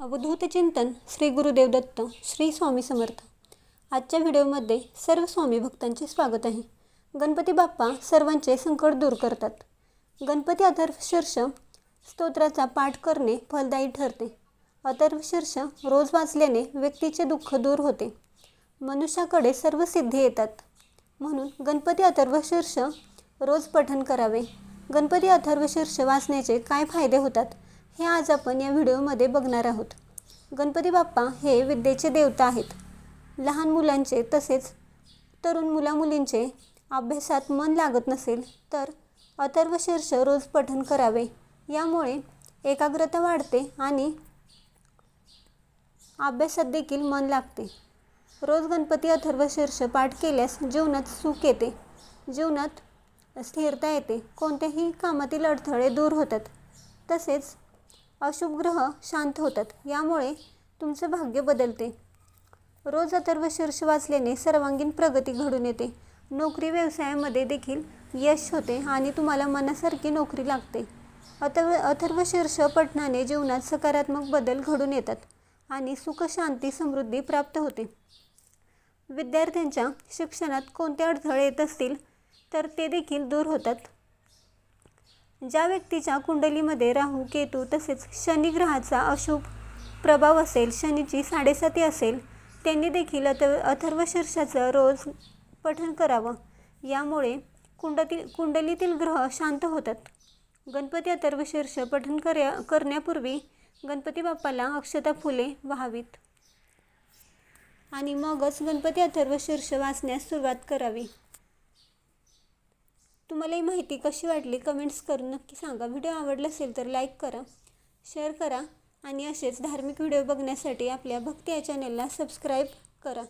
अवधूत चिंतन श्री गुरुदेव दत्त श्री स्वामी समर्थ. आजच्या व्हिडिओमध्ये सर्व स्वामी भक्तांचे स्वागत आहे. गणपती बाप्पा सर्वांचे संकट दूर करतात. गणपती अथर्वशीर्ष स्तोत्राचा पाठ करणे फलदायी ठरते. अथर्वशीर्ष रोज वाचल्याने व्यक्तीचे दुःख दूर होते. मनुष्याकडे सर्व सिद्धी येतात. म्हणून गणपती अथर्वशीर्ष रोज पठन करावे. गणपती अथर्वशीर्ष वाचण्याचे काय फायदे होतात? हे आज आपण या व्हिडिओमध्ये बघणार आहोत. गणपती बाप्पा हे विद्येचे देवता आहेत. लहान मुलांचे तसेच तरुण मुलामुलींचे अभ्यासात मन लागत नसेल तर अथर्वशीर्ष रोज पठन करावे. यामुळे एकाग्रता वाढते आणि अभ्यासात देखील मन लागते. रोज गणपती अथर्वशीर्ष पाठ केल्यास जीवनात सुख येते. जीवनात स्थिरता येते. कोणत्याही कामातील अडथळे दूर होतात. तसेच अशुभ ग्रह शांत होतात. यामुळे तुमचं भाग्य बदलते. रोज अथर्वशीर्ष वाचल्याने सर्वांगीण प्रगती घडून येते. नोकरी व्यवसायामध्ये देखील यश होते आणि तुम्हाला मनासारखी नोकरी लागते. अथर्व अथर्वशीर्ष पठणाने जीवनात सकारात्मक बदल घडून येतात आणि सुख शांती समृद्धी प्राप्त होते. विद्यार्थ्यांच्या शिक्षणात कोणते अडथळे येत असतील तर ते देखील दूर होतात. ज्या व्यक्तीच्या कुंडलीमध्ये राहू केतू तसेच शनी ग्रहाचा अशुभ प्रभाव असेल शनीची साडेसाती असेल त्यांनी देखील अथ अथर्वशीर्षाचं रोज पठण करावं. यामुळे कुंडतील कुंडलीतील ग्रह शांत होतात. गणपती अथर्वशीर्ष पठण कर्या करण्यापूर्वी गणपती बाप्पाला अक्षता फुले व्हावीत. आणि मगच गणपती अथर्वशीर्ष वाचण्यास सुरुवात करावी. तुम्हाला ही माहिती कशी वाटली कमेंट्स करून नक्की सांगा. व्हिडिओ आवडला असेल तर लाईक करा शेअर करा आणि असेच धार्मिक व्हिडिओ बघण्यासाठी आपल्या भक्ती या चॅनलला सबस्क्राईब करा.